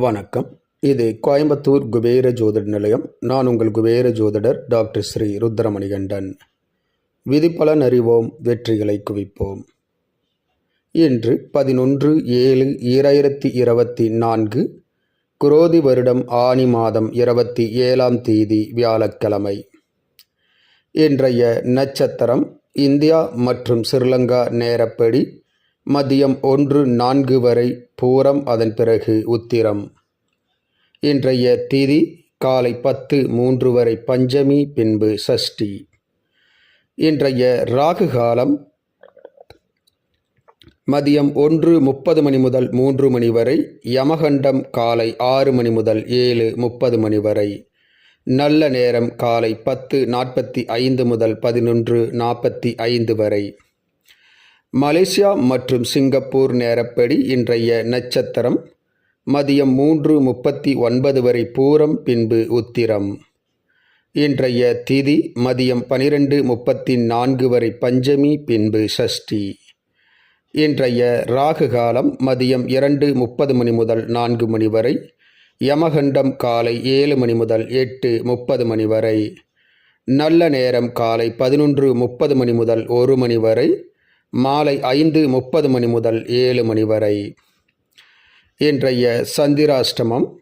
வணக்கம். இது கோயம்புத்தூர் குபேர ஜோதிட நிலையம். நான் உங்கள் குபேர ஜோதிடர் டாக்டர் ஸ்ரீ ருத்ரமணிகண்டன். விதிப்பலன் அறிவோம் வெற்றிகளை குவிப்போம். இன்று பதினொன்று ஏழு ஈராயிரத்தி இருபத்தி நான்கு குரோதி வருடம் ஆனி மாதம் இருபத்தி ஏழாம் தேதி வியாழக்கிழமை. இன்றைய நட்சத்திரம் இந்தியா மற்றும் ஸ்ரீலங்கா நேரப்படி மதியம் ஒன்று நான்கு வரை பூரம் அதன் பிறகு உத்திரம். இன்றைய திதி காலை பத்து மூன்று வரை பஞ்சமி பின்பு சஷ்டி. இன்றைய ராகு காலம் மதியம் ஒன்று முப்பது மணி முதல் மூன்று மணி வரை யமகண்டம் காலை ஆறு மணி முதல் ஏழு முப்பது மணி வரை நல்ல நேரம் காலை பத்து நாற்பத்தி ஐந்து முதல் பதினொன்று நாற்பத்தி ஐந்து வரை. மலேசியா மற்றும் சிங்கப்பூர் நேரப்படி இன்றைய நட்சத்திரம் மதியம் மூன்று முப்பத்தி ஒன்பது வரை பூரம் பின்பு உத்திரம். இன்றைய திதி மதியம் பனிரெண்டு முப்பத்தி நான்கு வரை பஞ்சமி பின்பு சஷ்டி. இன்றைய ராகு காலம் மதியம் இரண்டு முப்பது மணி முதல் நான்கு மணி வரை யமகண்டம் காலை ஏழு மணி முதல் எட்டு முப்பது மணி வரை நல்ல நேரம் காலை பதினொன்று முப்பது மணி முதல் ஒரு மணி வரை மாலை ஐந்து முப்பது மணி முதல் ஏழு மணி வரை. இன்றைய சந்திராஷ்டமம்.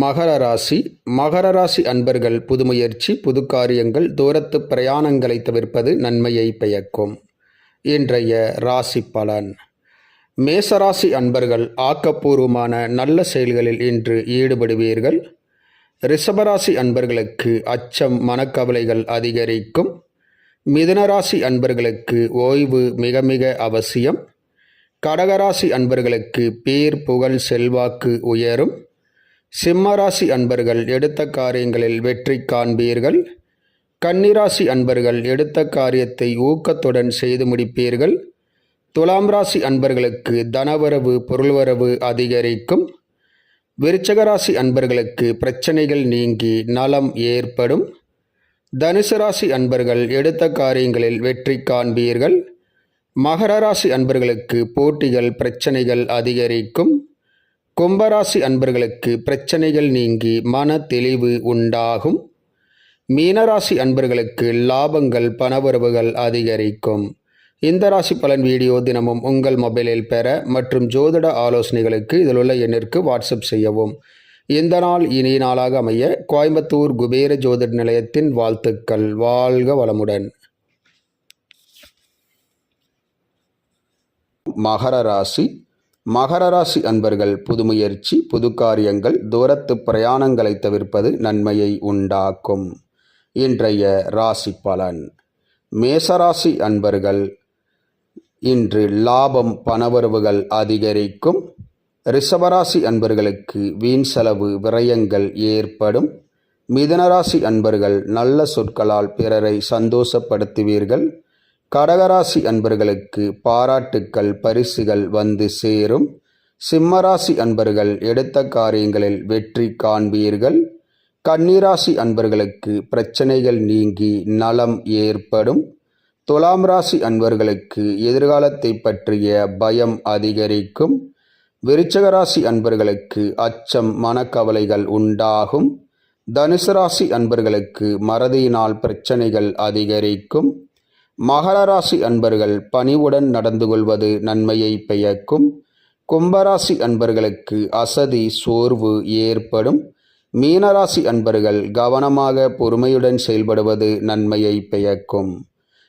மகர ராசி. மகர ராசி அன்பர்கள் புதுமுயற்சி புது காரியங்கள் தூரத்து பிரயாணங்களை தவிர்ப்பது நன்மையை பயக்கும் இன்றைய ராசி பலன். மேசராசி அன்பர்கள் ஆக்கப்பூர்வமான நல்ல செயல்களில் இன்று ஈடுபடுவீர்கள். ரிஷபராசி அன்பர்களுக்கு அச்சம் மனக்கவலைகள் அதிகரிக்கும். மிதனராசி அன்பர்களுக்கு ஓய்வு மிக மிக அவசியம். கடகராசி அன்பர்களுக்கு பேர் புகழ் செல்வாக்கு உயரும். சிம்மராசி அன்பர்கள் எடுத்த காரியங்களில் வெற்றி காண்பீர்கள். கன்னிராசி அன்பர்கள் எடுத்த காரியத்தை ஊக்கத்துடன் செய்து முடிப்பீர்கள். துலாம் ராசி அன்பர்களுக்கு தனவரவு பொருள்வரவு அதிகரிக்கும். விருச்சகராசி அன்பர்களுக்கு பிரச்சனைகள் நீங்கி நலம் ஏற்படும். தனுசு ராசி அன்பர்கள் எடுத்த காரியங்களில் வெற்றி காண்பீர்கள். மகர ராசி அன்பர்களுக்கு போட்டிகள் பிரச்சனைகள் அதிகரிக்கும். கும்பராசி அன்பர்களுக்கு பிரச்சனைகள் நீங்கி மன தெளிவு உண்டாகும் மீனராசி அன்பர்களுக்கு லாபங்கள் பணவரவுகள் அதிகரிக்கும். இந்த ராசி பலன் வீடியோ தினமும் உங்கள் மொபைலில் பெற மற்றும் ஜோதிட ஆலோசனைகளுக்கு இதில் உள்ள எண்ணிற்கு வாட்ஸ்அப் செய்யவும். இந்த நாள் இனிய நாளாக அமைய கோயம்புத்தூர் குபேர ஜோதிட நிலையத்தின் வாழ்த்துக்கள். வாழ்க வளமுடன். மகர ராசி. மகர ராசி அன்பர்கள் புதுமுயற்சி புது காரியங்கள் தூரத்து பிரயாணங்களை தவிர்ப்பது நன்மையை உண்டாக்கும். இன்றைய ராசி பலன். மேசராசி அன்பர்கள் இன்று லாபம் பணவரவுகள் அதிகரிக்கும். ரிஷபராசி அன்பர்களுக்கு வீண் செலவு விரயங்கள் ஏற்படும். மிதனராசி அன்பர்கள் நல்ல சொற்களால் பிறரை சந்தோஷப்படுத்துவீர்கள். கடகராசி அன்பர்களுக்கு பாராட்டுக்கள் பரிசுகள் வந்து சேரும். சிம்மராசி அன்பர்கள் எடுத்த காரியங்களில் வெற்றி காண்பீர்கள். கன்னிராசி அன்பர்களுக்கு பிரச்சனைகள் நீங்கி நலம் ஏற்படும். துலாம் ராசி அன்பர்களுக்கு எதிர்காலத்தை பற்றிய பயம் அதிகரிக்கும். விருச்சகராசி அன்பர்களுக்கு அச்சம் மனக்கவலைகள் உண்டாகும். தனுசு ராசி அன்பர்களுக்கு மறதியினால் பிரச்சனைகள் அதிகரிக்கும். மகர ராசி அன்பர்கள் பணிவுடன் நடந்து கொள்வது நன்மையை பெயக்கும் கும்பராசி அன்பர்களுக்கு அசதி சோர்வு ஏற்படும். மீனராசி அன்பர்கள் கவனமாக பொறுமையுடன் செயல்படுவது நன்மையை பெயக்கும்